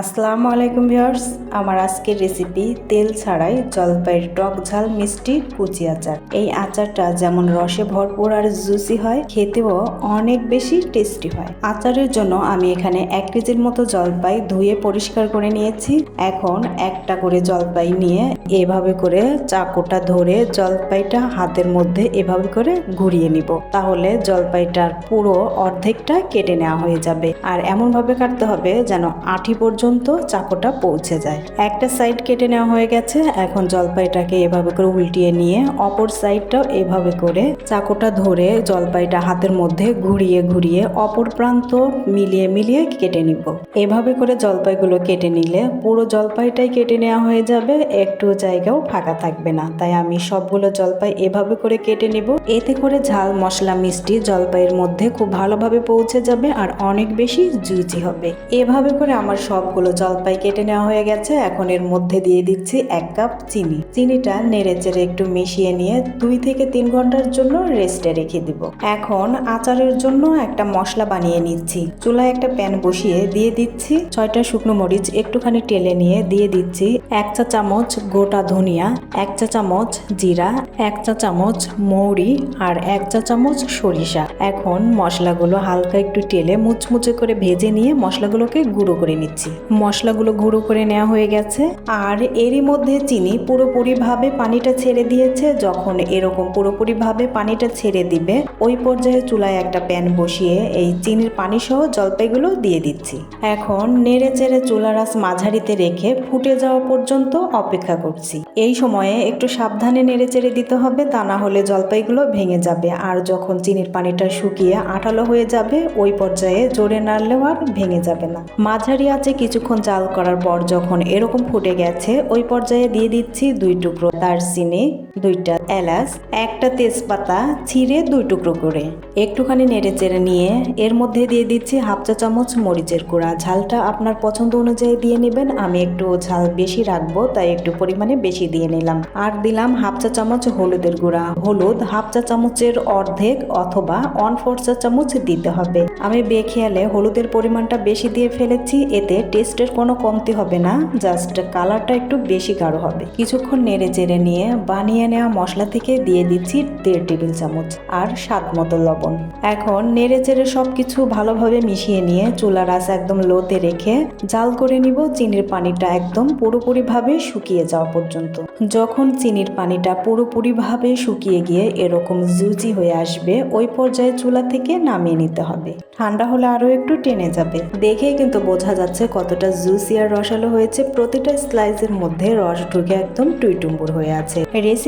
আসসালামু আলাইকুম ভিউয়ার্স, আমার আজকের রেসিপি তেল ছাড়াই জলপাইয়ের টক ঝাল মিষ্টি কুচি আচার। এই আচারটা যেমন রসে ভরপুর আর জুসি হয়, খেতেও অনেক বেশি টেস্টি হয়। আচারের জন্য আমি এখানে এক কেজির মতো জলপাই ধুয়ে পরিষ্কার করে নিয়েছি। এখন একটা করে জলপাই নিয়ে এভাবে করে চাকুটা ধরে জলপাইটা হাতের মধ্যে এভাবে করে ঘুরিয়ে নিব। তাহলে জলপাইটার পুরো অর্ধেকটা কেটে নেওয়া হয়ে যাবে। আর এমনভাবে কাটতে হবে যেন আঠি পর্যন্ত চাকুটা পৌঁছে যায়। একটা সাইড কেটে নেওয়া হয়ে গেছে। এখন জলপাইটাকে এভাবে করে উল্টিয়ে নিয়ে অপর সাইডটাও এভাবে করে চাকোটা ধরে জলপাইটা হাতের মধ্যে ঘুরিয়ে ঘুরিয়ে অপর প্রান্ত মিলিয়ে মিলিয়ে কেটে নিব। এভাবে করে জলপাইগুলো কেটে নিলে পুরো জলপাইটাই কেটে নেওয়া হয়ে যাবে। একটু জায়গাও ফাঁকা থাকবে না। তাই আমি সবগুলো জলপাই এভাবে করে কেটে নিব। এতে করে ঝাল, মশলা, মিষ্টি জলপাইয়ের মধ্যে খুব ভালোভাবে পৌঁছে যাবে আর অনেক বেশি জুচি হবে। এভাবে করে আমার সবগুলো জলপাই কেটে নেওয়া হয়ে গেছে। এখন এর মধ্যে দিয়ে দিচ্ছি এক কাপ চিনি। চিনিটা নেড়ে চেড়ে একটু মিশিয়ে নিয়ে দুই থেকে তিন ঘণ্টার জন্য রেস্টে রেখে দিব। এখন আচারের জন্য একটা মশলা বানিয়ে নিচ্ছি। চুলায় একটা প্যান বসিয়ে দিয়ে দিচ্ছি ছয়টা শুকনো মরিচ একটুখানি টেলে নিয়ে দিয়ে দিচ্ছি এক চা চামচ গোটা ধনিয়া, এক চা চামচ জিরা, এক চা চামচ মৌরি আর এক চা চামচ সরিষা। এখন মশলাগুলো হালকা একটু টেলে মুচমুচে করে ভেজে নিয়ে মশলাগুলোকে গুঁড়ো করে নিচ্ছি। মশলাগুলো গুঁড়ো করে নেওয়া হয়ে গেছে। আর এরই মধ্যে চিনি পুরোপুরিভাবে পানিটা ছেড়ে দিয়েছে। যখন এরকম পুরোপুরিভাবে পানিটা ছেড়ে দিবে, ওই পর্যায়ে চুলায় একটা প্যান বসিয়ে এই চিনির পানি সহ জলপাইগুলো দিয়ে দিচ্ছি। এখন নেড়ে চেড়ে চুলার আঁচ মাঝারিতে রেখে ফুটে যাওয়া পর্যন্ত অপেক্ষা করছি। এই সময়ে একটু সাবধানে নেড়ে চেড়ে দিতে হবে, তা না হলে জলপাইগুলো ভেঙে যাবে। আর যখন চিনির পানিটা শুকিয়ে আঠালো হয়ে যাবে, ওই পর্যায়ে জোরে নাড়লেও আর ভেঙে যাবে না। মাঝারি আছে কিছুক্ষণ জাল করার পর যখন এরকম ফুটে গেছে, ওই পর্যায়ে দিয়ে দিচ্ছি দুই টুকরো দারচিনি। দুইটা এলাচ, একটা তেজপাতা ছিঁড়ে দুই টুকরো করে। একটুখানি নেড়ে চেড়ে নিয়ে এর মধ্যে দিয়ে দিচ্ছি হাফ চা চামচ মরিচের গুঁড়া। ঝালটা আপনার পছন্দ অনুযায়ী দিয়ে নেবেন। আমি একটু ঝাল বেশি রাখব, তাই একটু পরিমাণে বেশি দিয়ে নিলাম। আর দিলাম হাফ চা চামচ হলুদের গুঁড়া। হলুদ হাফ চা চামচের অর্ধেক অথবা ওয়ান ফোর চা চামচ দিতে হবে। আমি বেখেয়ালে হলুদের পরিমাণটা বেশি দিয়ে ফেলেছি, এতে টেস্টের কোনো কমতি হবে না, জাস্ট কালারটা একটু বেশি গাঢ় হবে। কিছুক্ষণ নেড়ে চেড়ে নিয়ে বানিয়ে নেওয়া মশলা থেকে দিয়ে দিচ্ছি দেড় টেবিল চামচ আর স্বাদ মতো লবণ। এখন নেড়ে চেড়ে সব কিছু ভালোভাবে মিশিয়ে নিয়ে চুলার আঁচ একদম লোতে রেখে জাল করে নিব। চিনির পানিটা একদম পুরোপুরিভাবে শুকিয়ে যাওয়া পর্যন্ত। যখন চিনির পানিটা পুরোপুরিভাবে শুকিয়ে গিয়ে এরকম জুচি হয়ে আসবে, ওই পর্যায়ে চুলা থেকে নামিয়ে নিতে হবে। ঠান্ডা হলে আরও একটু টেনে যাবে। দেখেই কিন্তু বোঝা যাচ্ছে কতটা জুসি আর রসালো হয়েছে। প্রতিটা স্লাইসের মধ্যে রস ঢুকে একদম টুইটুম্বুর হয়ে আছে।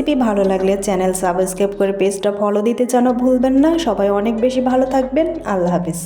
রেসিপি ভালো লাগলে চ্যানেল সাবস্ক্রাইব করে পেজটা ফলো দিতে যেন ভুলবেন না। সবাই অনেক বেশি ভালো থাকবেন। আল্লাহ হাফিজ।